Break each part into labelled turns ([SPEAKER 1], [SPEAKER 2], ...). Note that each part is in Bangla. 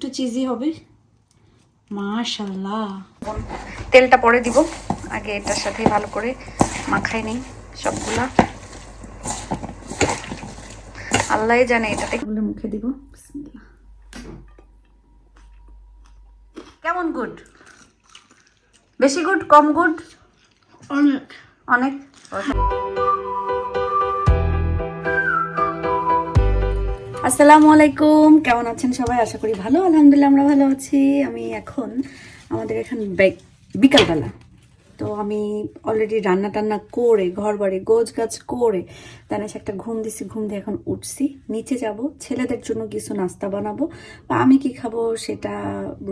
[SPEAKER 1] একটু চিজি হবে। মাশাল্লাহ তেলটা পরে দিব। আগে এটার সাথে ভালো করে মাখাই নেই সবগুলা। আল্লাহ জানে এটাতে। মুখে দিব। কেমন গুড বেশি গুড কম গুড
[SPEAKER 2] অনেক।
[SPEAKER 1] অনেক? আসসালামু আলাইকুম। কেমন আছেন সবাই? আশা করি ভালো, আলহামদুলিল্লাহ আমরা ভালো আছি। আমি এখন আমাদের এখন বিকালবেলা। তো আমি অলরেডি রান্না টান্না করে ঘর বাড়ি গোছ গাছ করে তার একটা ঘুম দিছি, ঘুম দিয়ে এখন উঠছি। নিচে যাব, ছেলেদের জন্য কিছু নাস্তা বানাবো। বা আমি কি খাব সেটা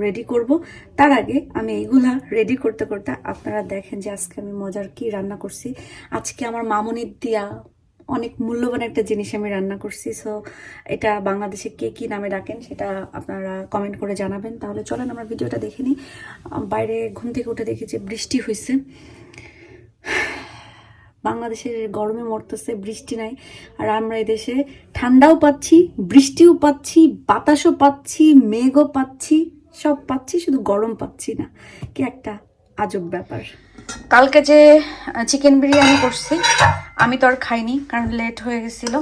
[SPEAKER 1] রেডি করব। তার আগে আমি এইগুলা রেডি করতে করতে আপনারা দেখেন যে আজকে আমি মজার কি রান্না করছি। আজকে আমার মামুনির দিয়া অনেক মূল্যবান একটা জিনিস আমি রান্না করছি। সো এটা বাংলাদেশে কে কী নামে ডাকেন সেটা আপনারা কমেন্ট করে জানাবেন। তাহলে চলেন আমরা ভিডিওটা দেখে নিই। বাইরে ঘুম থেকে উঠে দেখি যে বৃষ্টি হয়েছে বাংলাদেশের গরমে মরতেছে, বৃষ্টি নাই। আর আমরা এদেশে ঠান্ডাও পাচ্ছি, বৃষ্টিও পাচ্ছি, বাতাসও পাচ্ছি, মেঘও পাচ্ছি, সব পাচ্ছি, শুধু গরম পাচ্ছি না। কি একটা আজব ব্যাপার। কালকে যে চিকেন বিরিয়ানি করছি, আমি তো আর খাইনি, কারণ লেট হয়ে গেছিল।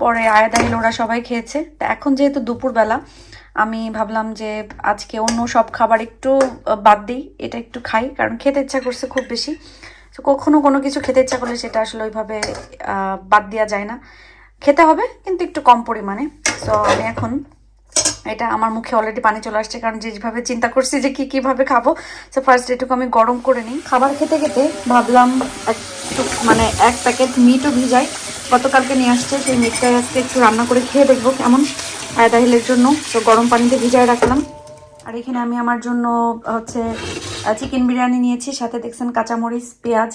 [SPEAKER 1] পরে আয়াদা এলো, ওরা সবাই খেয়েছে। তা এখন যেহেতু দুপুরবেলা, আমি ভাবলাম যে আজকে অন্য সব খাবার একটু বাদ দিই, এটা একটু খাই, কারণ খেতে ইচ্ছা করছে খুব বেশি। তো কখনো কোনো কিছু খেতে ইচ্ছা করলে সেটা আসলে ওইভাবে বাদ দেওয়া যায় না। খেতে হবে, কিন্তু একটু কম পরিমাণে। তো আমি এখন এটা আমার মুখে অলরেডি পানি চলে আসছে, কারণ যেভাবে চিন্তা করছি যে কি কীভাবে খাব সো ফার্স্ট এটুকু আমি গরম করে নিই। খাবার খেতে খেতে ভাবলাম একটু মানে এক প্যাকেট মিটও ভিজাই, গতকালকে নিয়ে আসছে, সেই মিটটাই আজকে একটু রান্না করে খেয়ে দেখব কেমন আয়দাহিলের জন্য। তো গরম পানিতে ভিজায় রাখলাম। আর এখানে আমি আমার জন্য হচ্ছে চিকেন বিরিয়ানি নিয়েছি, সাথে দেখছেন কাঁচামরিচ, পেঁয়াজ।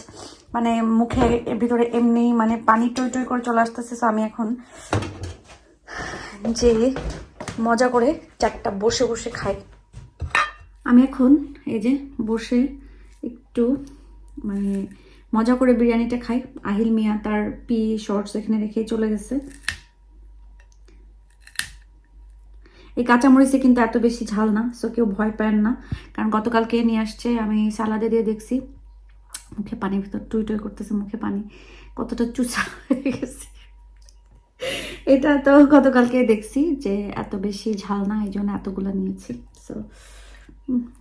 [SPEAKER 1] মানে মুখে ভিতরে এমনি মানে পানি টই টই করে চলে আসতেছে তো আমি এখন যে মজা করে চারটা বসে বসে খাই। আমি এখন এই যে বসে একটু মানে মজা করে বিরিয়ানিটা খাই। আহিল মিয়া তার পি শর্টস এখানে রেখে চলে গেছে। এই কাঁচামরিচে কিন্তু এত বেশি ঝাল না সো কেউ ভয় পান না। কারণ গতকালকে নিয়ে আসছে, আমি সালাদে দিয়ে দেখছি। মুখে পানির ভিতর টুই টুই করতেছে, মুখে পানি। কতটা চুচা হয়ে গেছে। এটা তো গতকালকে দেখছি যে এত বেশি ঝাল না, এই জন্য এতগুলো নিয়েছি। সো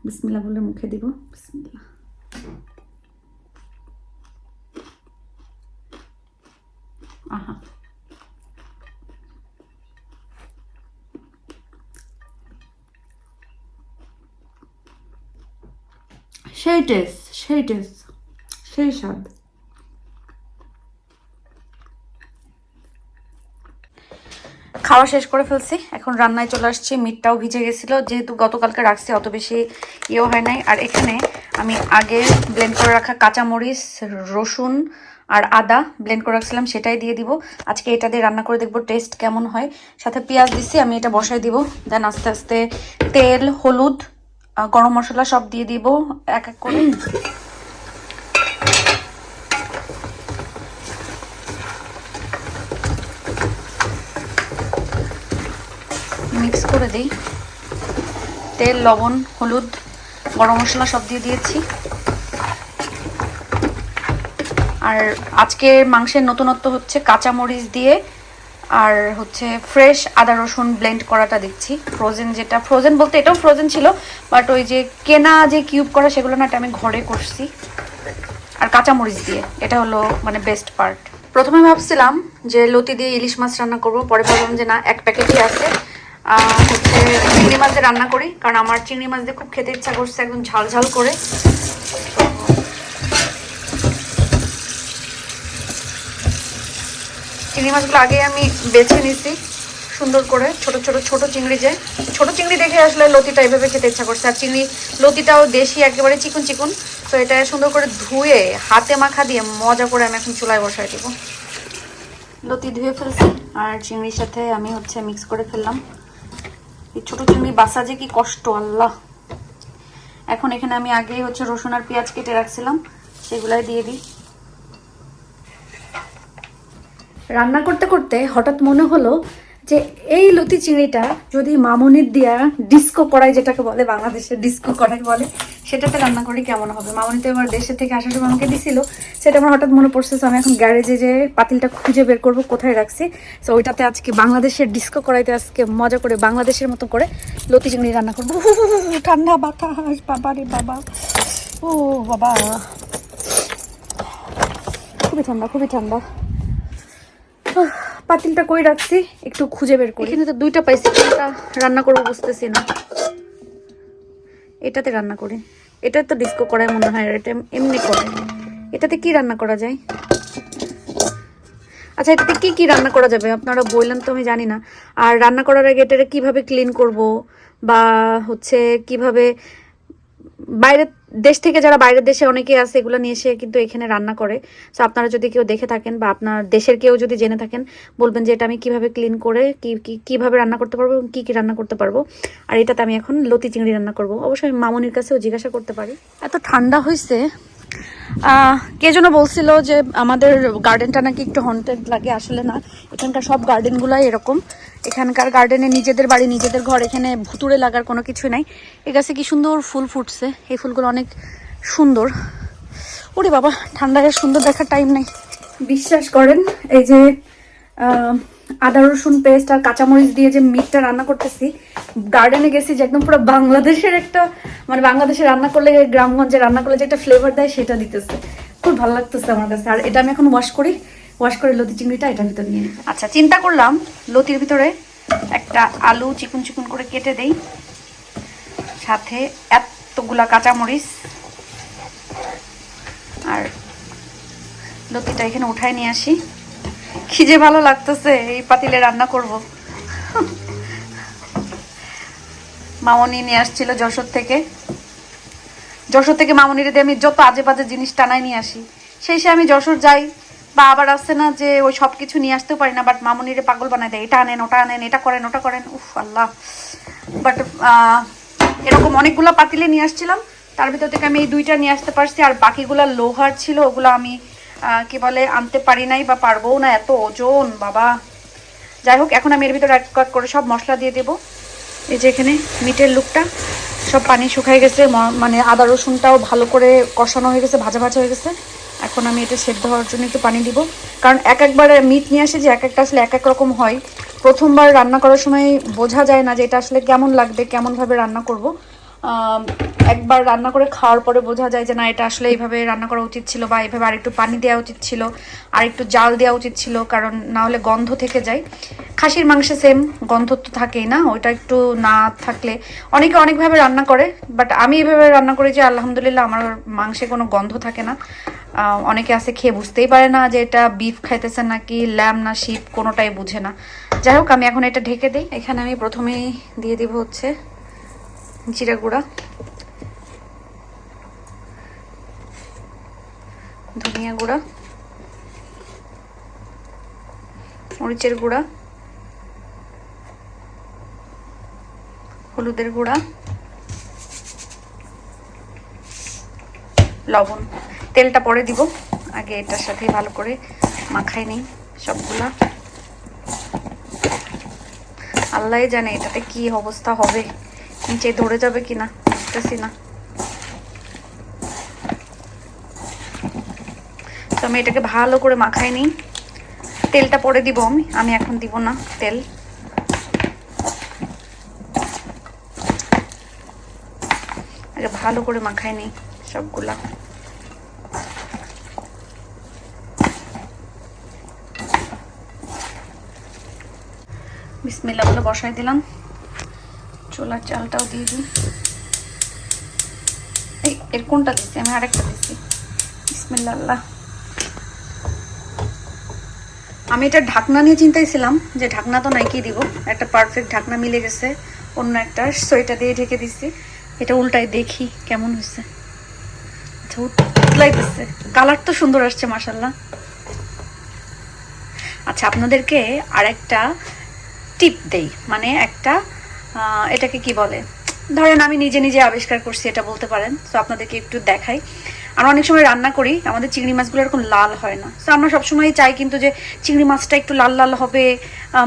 [SPEAKER 1] বিসমিল্লা বলে মুখে দিব। বিসমিল্লা আহা। সেই টেস্ট সেই টেস্ট সেই স্বাদ। খাওয়া শেষ করে ফেলছি। এখন রান্নায় চলে আসছি। মিটটাও ভিজে গেছিল। যেহেতু গতকালকে রাখছি, অত বেশি ইয়েও হয় নাই। আর এখানে আমি আগে ব্লেন্ড করে রাখা কাঁচামরিচ, রসুন আর আদা ব্লেন্ড করে রাখছিলাম, সেটাই দিয়ে দিব। আজকে এটা দিয়ে রান্না করে দেখব টেস্ট কেমন হয়। সাথে পেঁয়াজ দিছি, আমি এটা বসাই দিব। দেন আস্তে আস্তে তেল, হলুদ গরম মশলা সব দিয়ে দিব, এক এক করে মিক্স করে দিই। তেল, লবণ, হলুদ, গরম মশলা সব দিয়ে দিয়েছি। আর আজকে মাংসের নতুনত্ব হচ্ছে কাঁচা মরিচ দিয়ে, আর হচ্ছে ফ্রেশ আদা রসুন ব্লেন্ড করাটা দিচ্ছি ফ্রোজেন যেটা, ফ্রোজেন বলতে এটাও ফ্রোজেন ছিল, বাট ওই যে কেনা যে কিউব করা সেগুলো না আমি ঘরে করছি। আর কাঁচামরিচ দিয়ে, এটা হলো মানে বেস্ট পার্ট প্রথমে ভাবছিলাম যে লতি দিয়ে ইলিশ মাছ রান্না করব, পরে ভাবলাম যে না, এক প্যাকেটই আছে। হচ্ছে চিংড়ি মাছ দিয়ে রান্না করি, কারণ আমার চিংড়ি মাছ দিয়ে খুব খেতে ইচ্ছা করছে, একদম ঝাল ঝাল করে। চিংড়ি মাছগুলো আগে আমি বেছে নিছি, সুন্দর করে, ছোট ছোট ছোট চিংড়ি যে, ছোট চিংড়ি দেখে আসলে লতিটা এইভাবে খেতে ইচ্ছা করছে, আর চিংড়ি লতিটাও দেশি, একেবারে চিকুন চিকুন, তো এটা সুন্দর করে ধুয়ে, হাতে মাখা দিয়ে মজা করে আমি এখন চুলায় বসাই দেবো। লতি ধুয়ে ফেলছি, আর চিংড়ির সাথে আমি হচ্ছে মিক্স করে ফেললাম। এই ছোট চিংড়ি বাসা যে কি কষ্ট, আল্লাহ। এখন এখানে আমি আগে হচ্ছে রসুন আর পেঁয়াজ কেটে রাখছিলাম, সেগুলাই দিয়ে দিই। রান্না করতে করতে হঠাৎ মনে হলো যে এই লতি চিংড়িটা যদি মামনির দিয়া ডিস্কো কড়াই যেটাকে বলে, বাংলাদেশের ডিস্কো কড়াই বলে সেটাতে রান্না করি, কেমন হবে? মামনি তো এবার দেশে থেকে আসার সময় আমাকে দিছিল, সেটা আমার হঠাৎ মনে পড়ছে আমি এখন গ্যারেজে যে পাতিলটা খুঁজে বের করব, কোথায় রাখছি তো ওইটাতে আজকে বাংলাদেশের ডিস্কো করাইতে আজকে মজা করে, বাংলাদেশের মতো করে লতি চিংড়ি রান্না করব। ঠান্ডা বাতাস, বাবা রে বাবা। ও বাবা। খুবই ঠান্ডা খুবই ঠান্ডা। পাতিলটা কই রাখছি? একটু খুঁজে বের করি। এখানে তো দুইটা পাইছি রান্না করব বুঝতেছি না। এটাতে রান্না করি। এটা তো ডিস্কো করায় মনে হয় এটা এমনি করে। এটাতে কি রান্না করা যায়? আচ্ছা এটাতে কী কী রান্না করা যাবে? আপনারা বললেন তো, আমি জানি না। আর রান্না করার আগে এটা কীভাবে ক্লিন করব? বা হচ্ছে কীভাবে বাইরের দেশ থেকে যারা বাইরের দেশে অনেকে আছে, এগুলো নিয়ে এসে কিন্তু এখানে রান্না করে। সো আপনারা যদি কেউ দেখে থাকেন বা আপনার দেশের কেউ যদি জেনে থাকেন, বলবেন যে এটা আমি কীভাবে ক্লিন করে, কি কীভাবে রান্না করতে পারব এবং কি কি রান্না করতে পারব। আর এটাতে আমি এখন লতি চিংড়ি রান্না করব। অবশ্যই আমি মামনির কাছেও জিজ্ঞাসা করতে পারি। এত ঠান্ডা হয়েছে কে যেন বলছিল যে আমাদের গার্ডেনটা নাকি একটু হন্টেড লাগে, আসলে না। এখানকার সব গার্ডেনগুলাই এরকম। এখানকার গার্ডেনে নিজেদের বাড়ি, নিজেদের ঘর, এখানে ভুতুড়ে লাগার কোনো কিছু নাই। এ গাছে কি সুন্দর ফুল ফুটছে। এই ফুলগুলো অনেক সুন্দর। ওরে বাবা ঠান্ডায় সুন্দর দেখার টাইম নেই। বিশ্বাস করেন, এই যে আদা, রসুন পেস্ট আর কাঁচামরিচ দিয়ে যে মিটটা রান্না করতেছি গার্ডেনে গেছি যে একদম পুরো বাংলাদেশের একটা মানে বাংলাদেশে রান্না করলে, গ্রামগঞ্জে রান্না করলে যে একটা ফ্লেভার দেয়, সেটা দিতেছে। খুব ভালো লাগতেছে আমার কাছে। আর এটা আমি এখন ওয়াশ করি। ওয়াশ করে লতি চিংড়িটা এটার ভিতর নিয়ে আচ্ছা চিন্তা করলাম, লতির ভিতরে একটা আলু চিকুন চিকুন করে কেটে দেই। সাথে এতগুলা কাঁচামরিচ। আর লতিটা এখানে উঠায় নিয়ে আসি। যে ভালো লাগতেছে, এই পাতিলে রান্না করব। মামনি নিয়ে আসছিল যশোর থেকে। যশোর থেকে মামনিরে দিয়ে আমি যত আজে বাজে জিনিস টানায় নিয়ে আসি। সেই সে আমি যশোর যাই। বা আবার আসছে না যে, ওই সব কিছু নিয়ে আসতেও পারি না বাট মামনিরে পাগল বানাই দেয়। এটা আনেন, ওটা আনেন, এটা করেন, ওটা করেন। উফ, আল্লাহ। বাট এরকম অনেকগুলো পাতিলে নিয়ে আসছিলাম। তার ভিতর থেকে আমি এই দুইটা নিয়ে আসতে পারছি, আর বাকিগুলো লোহার ছিল, ওগুলো আমি কি বলে, আনতে পারি নাই বা পারবও না, এত ওজন, বাবা। যাই হোক, এখন আমি এর ভিতরে এক কাট করে সব মশলা দিয়ে দেবো। এই যে এখানে মিটের লুকটা সব পানি শুকাই গেছে মানে আদা রসুনটাও ভালো করে কষানো হয়ে গেছে, ভাজা ভাজা হয়ে গেছে। এখন আমি এটা সেদ্ধ হওয়ার জন্য একটু পানি দিব। কারণ এক একবার মিট নিয়ে আসে যে এক একটা আসলে এক এক রকম হয়। প্রথমবার রান্না করার সময় বোঝা যায় না যে এটা আসলে কেমন লাগবে, কেমনভাবে রান্না করব। একবার রান্না করে খাওয়ার পরে বোঝা যায় যে না, এটা আসলে এইভাবে রান্না করা উচিত ছিল বা এইভাবে আরেকটু পানি দেওয়া উচিত ছিল আর একটু জাল দেওয়া উচিত ছিল, কারণ না হলে গন্ধ থেকে যায়। খাসির মাংসে সেম গন্ধ তো থাকেই না, ওইটা একটু না থাকলে অনেকে অনেকভাবে রান্না করে বাট আমি এইভাবে রান্না করি যে আলহামদুলিল্লাহ আমার মাংসে কোনো গন্ধ থাকে না। অনেকে আছে খেয়ে বুঝতেই পারে না যে এটা বিফ খাইতেছে নাকি ল্যাম না শিপ কোনোটাই বুঝে না। যাই হোক, আমি এখন এটা ঢেকে দিই। এখানে আমি প্রথমেই দিয়ে দিব হচ্ছে জিরা গুঁড়া, ধনিয়া গুঁড়া, মরিচের গুঁড়া, হলুদের গুঁড়া, লবণ। তেলটা পরে দিব। আগে এটার সাথে ভালো করে মাখাই নিই সবগুলা। আল্লাহ জানে এটাতে কি অবস্থা হবে। নিচে ধরে যাবে কিনা বুঝতেছি না। তো আমি এটাকে ভালো করে মাখাই নিই। তেলটা পরে দিব আমি আমি এখন দিব না তেল। আগে ভালো করে মাখাই নিই সবগুলা। বিসমিল্লা বলে বসাই দিলাম। ছোলার চালটাও দিয়ে দিই। এই, এর কোনটা দিচ্ছি? আমি আরেকটা দিচ্ছি। বিসমিল্লা আমি এটা ঢাকনা নিয়ে চিন্তাইছিলাম যে ঢাকনা তো নাই কি দিব। একটা পারফেক্ট ঢাকনা মিলে গেছে। অন্য একটা সোয়েটা দিয়ে ঢেকে দিচ্ছি এটা উল্টাই দেখি কেমন হয়েছে। আচ্ছা উতলাইতেছে কালার তো সুন্দর আসছে মাসাল্লাহ আচ্ছা আপনাদেরকে আরেকটা টিপ দেই। মানে একটা এটাকে কি বলে? ধরেন আমি নিজে নিজে আবিষ্কার করছি, এটা বলতে পারেন। তো আপনাদেরকে একটু দেখাই। আমরা অনেক সময় রান্না করি, আমাদের চিংড়ি মাছগুলো এরকম লাল হয় না। তো আমরা সবসময় চাই কিন্তু যে চিংড়ি মাছটা একটু লাল লাল হবে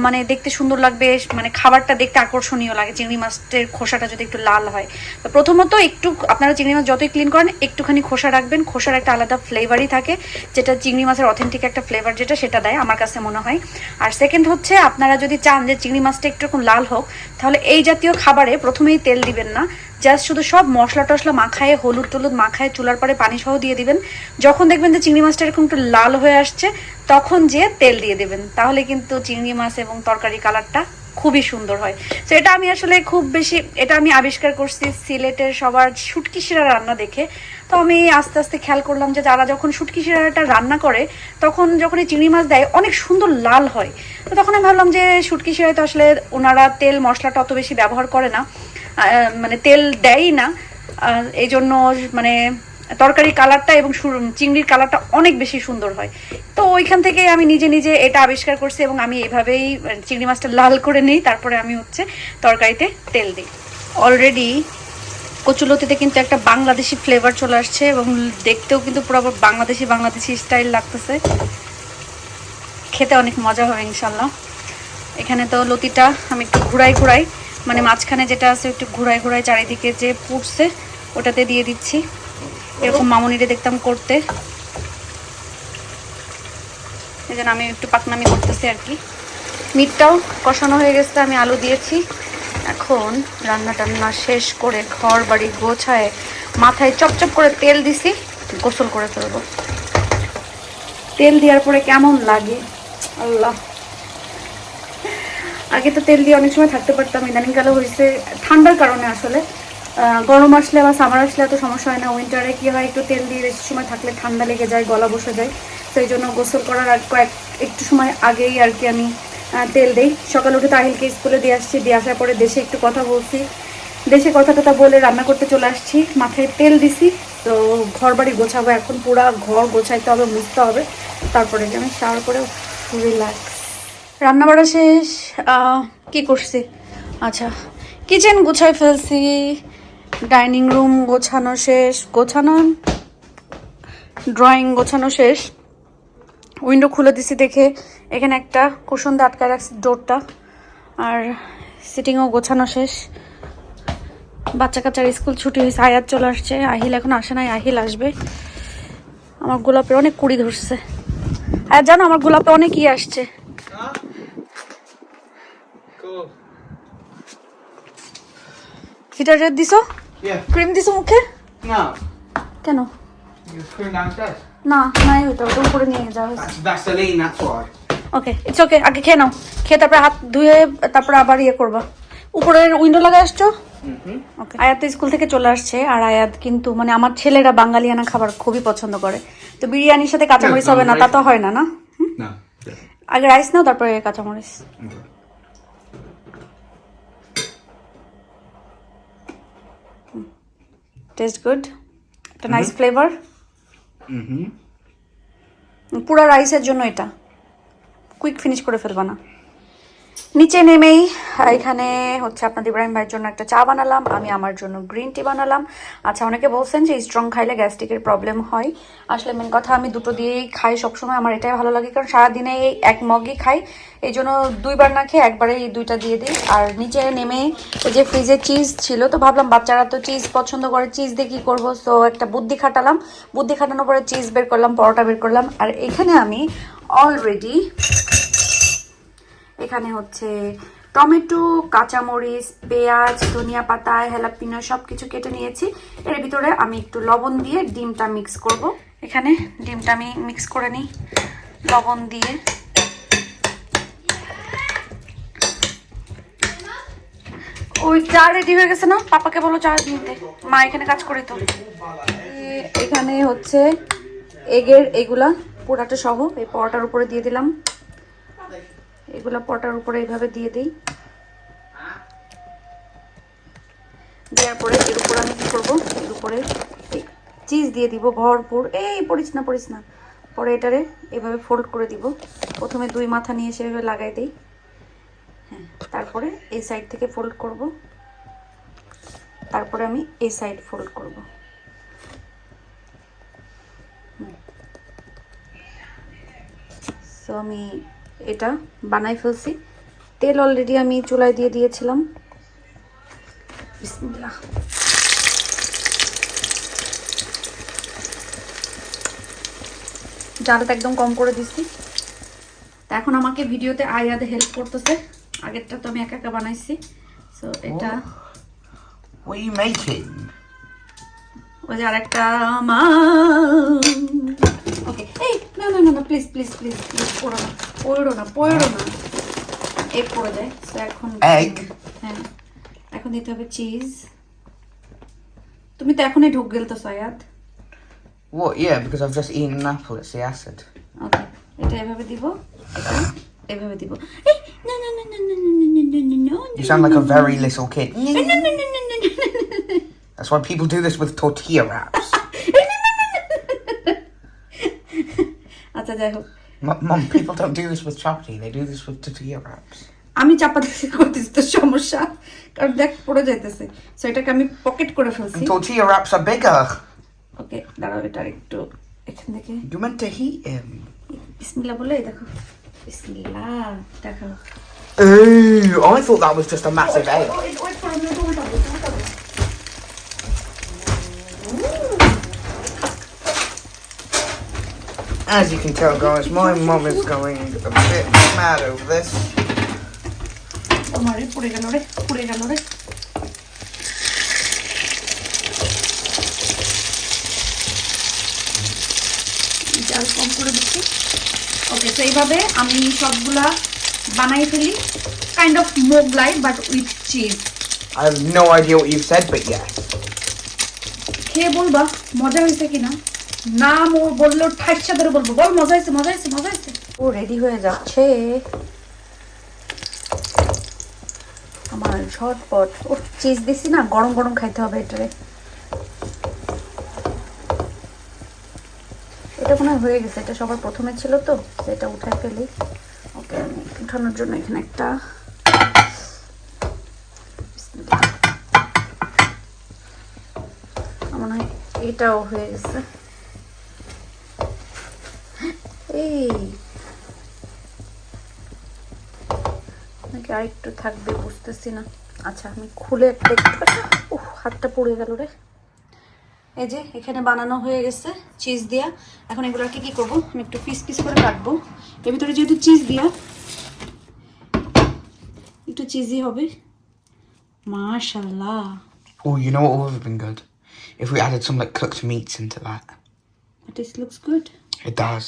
[SPEAKER 1] মানে দেখতে সুন্দর লাগবে মানে খাবারটা দেখতে আকর্ষণীয় লাগে, চিংড়ি মাছের খোসাটা যদি একটু লাল হয়। তো প্রথমত একটু, আপনারা চিংড়ি মাছ যতই ক্লিন করেন, একটুখানি খোসা রাখবেন, খোসার একটা আলাদা ফ্লেভারই থাকে, যেটা চিংড়ি মাছের অথেন্টিক একটা ফ্লেভার যেটা, সেটা দেয় আমার কাছে মনে হয়। আর সেকেন্ড হচ্ছে, আপনারা যদি চান যে চিংড়ি মাছটা একটু লাল হোক, তাহলে এই জাতীয় খাবারে প্রথমেই তেল দিবেন না। জাস্ট শুধু সব মশলা টশলা মাখায়, হলুদ টলুদ মাখায়, চুলার পরে পানি সহ দিয়ে দিবেন। যখন দেখবেন যে চিংড়ি মাছটা এরকম একটু লাল হয়ে আসছে, তখন যে তেল দিয়ে দেবেন। তাহলে কিন্তু চিংড়ি মাছ এবং তরকারি কালারটা খুবই সুন্দর হয়। তো এটা আমি আসলে খুব বেশি, এটা আমি আবিষ্কার করছি সিলেটের সবার শুটকি শিরা রান্না দেখে। তো আমি আস্তে আস্তে খেয়াল করলাম যে যারা যখন শুটকি শিরাটা রান্না করে, তখন যখন এই চিংড়ি মাছ দেয়, অনেক সুন্দর লাল হয়। তো তখন আমি ভাবলাম যে শুটকি শিরায় তো আসলে ওনারা তেল, মশলাটা অত বেশি ব্যবহার করে না। মানে তেল দেয়ই না। এই জন্য মানে তরকারি কালারটা এবং চিংড়ির কালারটা অনেক বেশি সুন্দর হয়। তো ওইখান থেকে আমি নিজে নিজে এটা আবিষ্কার করছি এবং আমি এভাবেই আহ, চিংড়ি মাছটা লাল করে নিই তারপরে আমি হচ্ছে তরকারিতে তেল দিই। অলরেডি কচুলতিতে কিন্তু একটা বাংলাদেশি ফ্লেভার চলে আসছে এবং দেখতেও কিন্তু পুরো বাংলাদেশি বাংলাদেশি স্টাইল লাগতেছে। খেতে অনেক মজা হবে ইনশাল্লাহ এখানে তো লতিটা আমি একটু ঘুরাই ঘুরাই। মানে মাঝখানে যেটা আছে একটু ঘুরাই ঘুরাই চারিদিকে যে পুড়ছে, ওটাতে দিয়ে দিচ্ছি। এরকম মামুনিরে দেখতাম করতে। এই জন্য আমি একটু পাকনামি করতেছি আর কি। মিটটাও কষানো হয়ে গেছে, আমি আলু দিয়েছি। এখন রান্না টান্না শেষ করে ঘর বাড়ি গোছায় মাথায় চপচপ করে তেল দিছি, গোসল করে ফেলব। তেল দেওয়ার পরে কেমন লাগে? আল্লাহ। আগে তো তেল দিয়ে অনেক সময় থাকতে পারতাম ইদানিংকালে হয়েছে ঠান্ডার কারণে আসলে। গরম আসলে বা সামার আসলে এত সমস্যা হয় না উইন্টারে কী হয়, একটু তেল দিয়ে বেশি সময় থাকলে ঠান্ডা লেগে যায়, গলা বসে যায়। সেই জন্য গোসল করার আর কয়েক, একটু সময় আগেই আর কি আমি তেল দেই। সকালে উঠে তাহিলকে স্কুলে দিয়ে আসছি, দিয়ে আসার পরে দেশে একটু কথা বলছি। দেশে কথা টথা বলে রান্না করতে চলে আসছি, মাথায় তেল দিছি, তো ঘর বাড়ি গোছাবো এখন, পুরা ঘর গোছাইতে হবে, মুছতে হবে। তারপরে আমি শাওয়ার করে রিল্যাক্স রান্না বাড়া শেষ কি করছি? আচ্ছা কিচেন গুছাই ফেলছি ডাইনিং রুম গোছানো শেষ, গোছানো ড্রয়িং গোছানো শেষ। উইন্ডো খুলে দিছি দেখে, এখানে একটা কুশন আটকায় রাখছি ডোরটা, আর সিটিংও গোছানো শেষ। বাচ্চা কাচ্চার স্কুল ছুটি হয়েছে, আয়াত চলে আসছে, আহিল এখন আসে নাই, আহিল আসবে। আমার গোলাপের অনেক কুড়ি ধরছে। আর জানো, আমার গোলাপে অনেক ই আসছে। ডিটারজেন্ট দিছো? ক্রিম দিছো মুখে?
[SPEAKER 2] No.
[SPEAKER 1] কেন? না নাই ওইটা ওটা উপরে নিয়ে যাওয়া হয়েছে. ওকে ইটস ওকে আগে খেয়ে নাও। খেয়ে তারপরে হাত ধুয়ে তারপরে আবার ইয়ে করবা। উপরের উইন্ডো লাগাই আসছো?
[SPEAKER 2] Mm-hmm.
[SPEAKER 1] ওকে আয়াত স্কুল থেকে চলে আসছে আর আয়াত কিন্তু মানে আমার ছেলেরা বাঙালিয়ানা খাবার খুবই পছন্দ করে। তো বিরিয়ানির সাথে কাঁচামরিচ হবে না তা তো হয় না না? আগে রাইস নাও তারপরে কাঁচামরিচ। টেস্ট গুড একটা নাইস ফ্লেভার. পুরো রাইসের জন্য এটা। কুইক ফিনিশ করে ফেলবা না। নিচে নেমেই এখানে হচ্ছে আপনাদের ইব্রাহিম ভাইয়ের জন্য একটা চা বানালাম, আমি আমার জন্য গ্রিন টি বানালাম। আচ্ছা অনেকে বলছেন যে স্ট্রং খাইলে গ্যাস্ট্রিকের প্রবলেম হয়। আসলে মেন কথা, আমি দুটো দিয়েই খাই সবসময়, আমার এটাই ভালো লাগে, কারণ সারাদিনে এই এক মগই খাই। এই জন্য দুইবার না খেয়ে একবারে এই দুইটা দিয়ে দিই। আর নিচে নেমে যে ফ্রিজে চিজ ছিল, তো ভাবলাম বাচ্চারা তো চিজ পছন্দ করে চিজ দিয়ে কী করব? সো একটা বুদ্ধি খাটালাম। বুদ্ধি খাটানোর পরে চিজ বের করলাম, পরোটা বের করলাম। আর এখানে আমি অলরেডি এখানে হচ্ছে টমেটো, কাঁচামরিচ, পেঁয়াজ, ধনিয়া পাতা, হেলাপিনো সব কিছু কেটে নিয়েছি। এর ভিতরে আমি একটু লবণ দিয়ে ডিমটা মিক্স করব। এখানে ডিমটা আমি মিক্স করে নিই। লবণ দিয়ে। ওই চা রেডি হয়ে গেছে না? পাপাকে বলো চা নিতে মা এখানে কাজ করি তো। এখানে হচ্ছে এগের এগুলা, পোড়াটা সহ, এই পরোটার উপরে দিয়ে দিলাম। সবজিগুলো পটার উপরে এইভাবে দিয়ে দিই। দেওয়ার পরে এর উপরে আমি কী করব? এর উপরে চিজ দিয়ে দিব ভরপুর। এই পড়িস না পড়িস না। পরে এটারে এভাবে ফোল্ড করে দিব। প্রথমে দুই মাথা নিয়ে এসে এভাবে লাগাই দিই। হ্যাঁ তারপরে এই সাইড থেকে ফোল্ড করব। তারপরে আমি এই সাইড ফোল্ড করব। সো আমি এটা বানাই ফেলছি। তেল অলরেডি আমি চুলায় দিয়ে দিয়েছিলাম। জালটা একদম কম করে দিচ্ছি তা এখন আমাকে ভিডিওতে আয়াদে হেল্প করতেছে। আগেরটা তো আমি একা একা বানাইছি। সো এটা
[SPEAKER 2] ওই are you
[SPEAKER 1] ওই যে আরেকটা মা ওকে এই না না না না প্লিজ প্লিজ প্লিজ প্লিজ পড়ো না পড়ো না পড়ো না এগ পড়ে যায় তো এখন
[SPEAKER 2] Egg?
[SPEAKER 1] হ্যাঁ এখন দিতে হবে চিজ তুমি তো এখনই ঢুক গেল তো Syed
[SPEAKER 2] What? Yeah, because I've just eaten an apple. It's the acid.
[SPEAKER 1] ওকে এটা এভাবে দিব এটা এভাবে দিব এই না না না না না না না না না না
[SPEAKER 2] You sound like a very little kid.
[SPEAKER 1] না না না না না না
[SPEAKER 2] That's why people do this with tortilla wraps.
[SPEAKER 1] আচ্ছা যাই হোক
[SPEAKER 2] M- Mum, people don't do this with chapati. They do this with tortilla wraps.
[SPEAKER 1] আমি চাপা দিতে করতেছি তো সমস্যা কারণ দেখ পড়ে যাইতেছে সো এটাকে আমি পকেট করে ফেলছি
[SPEAKER 2] And tortilla wraps are bigger.
[SPEAKER 1] ওকে দাঁড়াও এটা একটু এখান থেকে
[SPEAKER 2] You meant to heat him.
[SPEAKER 1] বিসমিল্লা বলে এই দেখো বিসমিল্লা দেখো
[SPEAKER 2] Ooh, I thought that was just a massive egg. As you can tell, guys, my mum is going a bit mad over this.
[SPEAKER 1] তোমারে পুড়ে গেল রে পুড়ে গেল রে জাল কম করে দিচ্ছি ওকে তো এইভাবে আমি সবগুলা বানাই ফেলি kind of Mughlai but with cheese
[SPEAKER 2] I have no idea what you've said, but yes.
[SPEAKER 1] খেয়ে বলবা মজা হয়েছে কিনা না মো বলল ঠাইসা ধরে বলব। বল, মজা হয়েছে মজা হয়েছে মজা হয়েছে। ও রেডি হয়ে যাচ্ছে। আমার ঝটপট। ও চিজ দিছি না, গরম গরম খাইতে হবে এটারে। এটা মনে হয় গেছে, এটা সবার প্রথমে ছিল তো এটা উঠাই ফেলি। ওকে আমি উঠানোর জন্য এখানে একটা মনে হয় এটাও হয়ে গেছে এই নাকি আরেকটু থাকবে বুঝতেছি না আচ্ছা আমি খুলে একটা একটু উহ হাতটা পুড়ে গেল রে এই যে এখানে বানানো হয়ে গেছে চিজ দিয়া এখন এগুলোকে কি করব আমি একটু পিস পিস করে কাটবো এর ভিতরে যেহেতু চিজ দিয়া একটু চিজি হবে মাশাল্লাহ
[SPEAKER 2] Oh, you know what would have been good? If we added some like cooked meats into that.
[SPEAKER 1] This looks good.
[SPEAKER 2] It does.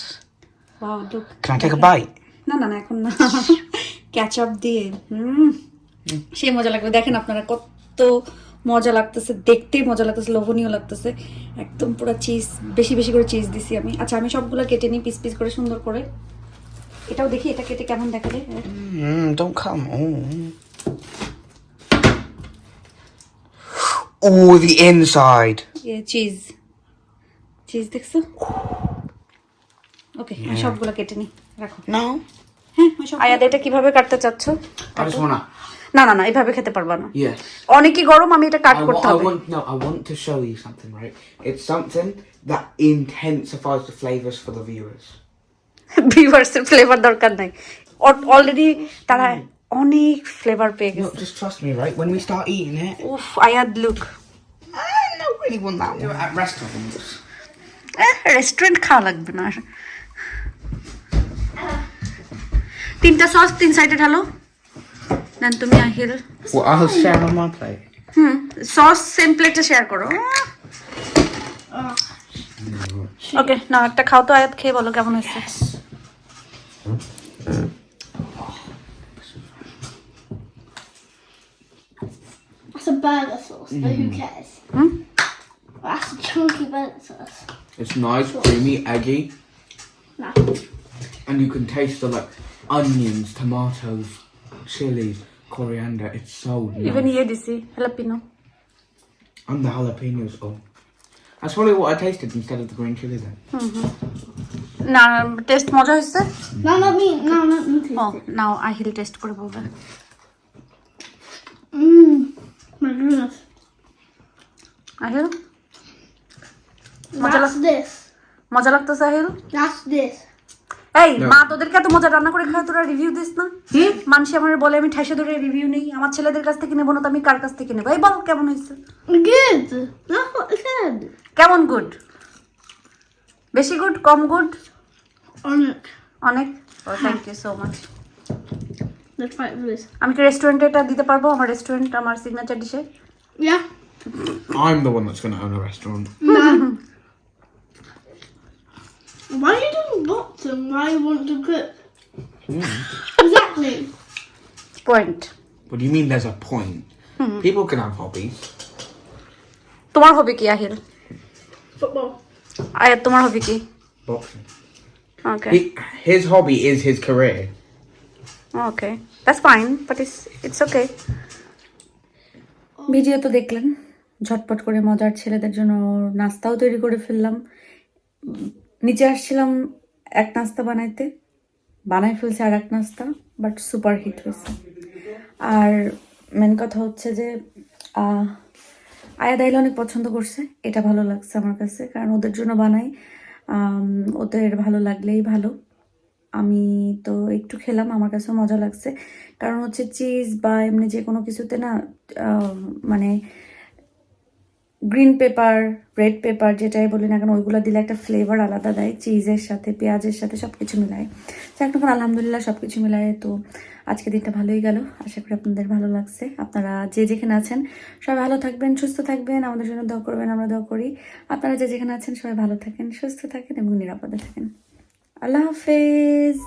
[SPEAKER 1] Wow, look.
[SPEAKER 2] Can I take a bite?
[SPEAKER 1] না না না এখন না ক্যাচআপ দিয়ে হুম সেই মজা লাগবে দেখেন আপনারা কত মজা লাগতেছে দেখতেই মজা লাগতেছে লোভনীয় লাগতেছে একদম পুরো চিজ বেশি বেশি করে চিজ দিছি আমি আচ্ছা আমি সবগুলো কেটে নিই পিস পিস করে সুন্দর করে এটাও দেখি এটা কেটে কেমন দেখাবে
[SPEAKER 2] Mm, don't come. Oh. Oh, the inside.
[SPEAKER 1] Cheese cheese দেখছ ওকে আমি সবগুলো কেটে নিই রাখো. হ্যাঁ সব আয়াদ এটা কীভাবে কাটতে চাচ্ছ
[SPEAKER 2] I just
[SPEAKER 1] না না না এইভাবে খেতে পারবা না অনেকই গরম আমি এটা কাট করতে হবে
[SPEAKER 2] no. I want to show you something, right? It's something that intensifies the flavors for the viewers.
[SPEAKER 1] ভিউয়ার্সের ফ্লেভার দরকার নাই অলরেডি তারা অনেক ফ্লেভার পেয়ে গেছে
[SPEAKER 2] just trust me, right? When we start eating it,
[SPEAKER 1] উফ আয়াদ look
[SPEAKER 2] I don't really want that one. At restaurants.
[SPEAKER 1] Restaurant খাওয়া লাগবে না তিনটা সস তিন সাইডে ঢালো দেন তুমি Aahil
[SPEAKER 2] Well, I'll share on my plate.
[SPEAKER 1] Hmm sauce same প্লেটে শেয়ার করো ওকে না একটা খাও তো আয়াত খেয়ে বলো কেমন হয়েছে
[SPEAKER 3] That's a burger sauce, but who cares?
[SPEAKER 1] Hmm?
[SPEAKER 3] That's a chunky burger sauce.
[SPEAKER 2] It's nice, creamy, eggy,
[SPEAKER 3] No.
[SPEAKER 2] and you can taste the like onions, tomatoes, chilies, coriander. It's so nice.
[SPEAKER 1] Even ইয়ে দিছি jalapeno
[SPEAKER 2] And the jalapenos. Oh, that's probably what I tasted instead of the green chili then.
[SPEAKER 1] না টেস্ট মজা হয়েছে
[SPEAKER 3] No, not me. No, not me.
[SPEAKER 1] ও নাও আহিল টেস্ট করে বলবে
[SPEAKER 3] Mmm. My goodness.
[SPEAKER 1] আহিল মজা
[SPEAKER 3] That's
[SPEAKER 1] লাগ
[SPEAKER 3] this.
[SPEAKER 1] মজা লাগতেছে আহিল
[SPEAKER 3] That's this.
[SPEAKER 1] এই মা তোদেরকে এত মজা রান্না করে খায় তোরা রিভিউ দিস না? মানুষ আমার বলে আমি ঠাইসে ধরে রিভিউ নেই আমার ছেলেদের কাছ থেকে নেব না তো আমি কার কাছ থেকে নেব? এই বল কেমন হয়েছে. কেমন গুড বেশি গুড কম গুড অনেক। ও থ্যাংক ইউ সো মাচ. আমি কি রেস্টুরেন্টে এটা দিতে পারব? আমার রেস্টুরেন্ট আমার সিগনেচার ডিশে
[SPEAKER 3] Yeah.
[SPEAKER 2] I'm the one that's going to own a restaurant.
[SPEAKER 3] Why are you doing Why you want to cook? exactly.
[SPEAKER 1] Point
[SPEAKER 2] What do you mean there's a point? People can have hobbies.
[SPEAKER 1] তোমার হবে কি আহিল
[SPEAKER 3] Football.
[SPEAKER 1] আয়াত তোমার হবে কি
[SPEAKER 2] Boxing.
[SPEAKER 1] Okay
[SPEAKER 2] He, his hobby is his career.
[SPEAKER 1] Okay that's fine but it's it's okay video তো দেখলেন ঝটপট করে মজার ছেলেদের জন্য নাস্তাও তৈরি করে ফেললাম উম, নিচে আসছিলাম এক নাস্তা বানাইতে। বানাই ফেলছে আর এক নাস্তা বাট সুপার হিট হয়েছে। আর মেন কথা হচ্ছে যে আয়া দাইল অনেক পছন্দ করছে, এটা ভালো লাগছে আমার কাছে, কারণ ওদের জন্য বানাই ওদের ভালো লাগলেই ভালো। আমি তো একটু খেলাম, আমার কাছেও মজা লাগছে। কারণ হচ্ছে চিজ বা এমনি যে কোনো কিছুতে না মানে গ্রিন পেপার রেড পেপার যেটাই বলি না কেন, ওইগুলো দিলে একটা ফ্লেভার আলাদা দেয় চিজের সাথে, পেঁয়াজের সাথে সব কিছু মিলায় তখন আলহামদুলিল্লাহ সব কিছু মিলায়। তো আজকে দিনটা ভালোই গেল, আশা করি আপনাদের ভালো লাগছে। আপনারা যে যেখানে আছেন, সবাই ভালো থাকবেন, সুস্থ থাকবেন, আমাদের জন্য দোয়া করবেন, আমরা দোয়া করি। আপনারা যে যেখানে আছেন, সবাই ভালো থাকেন, সুস্থ থাকেন এবং নিরাপদে থাকেন। আল্লাহ হাফেজ।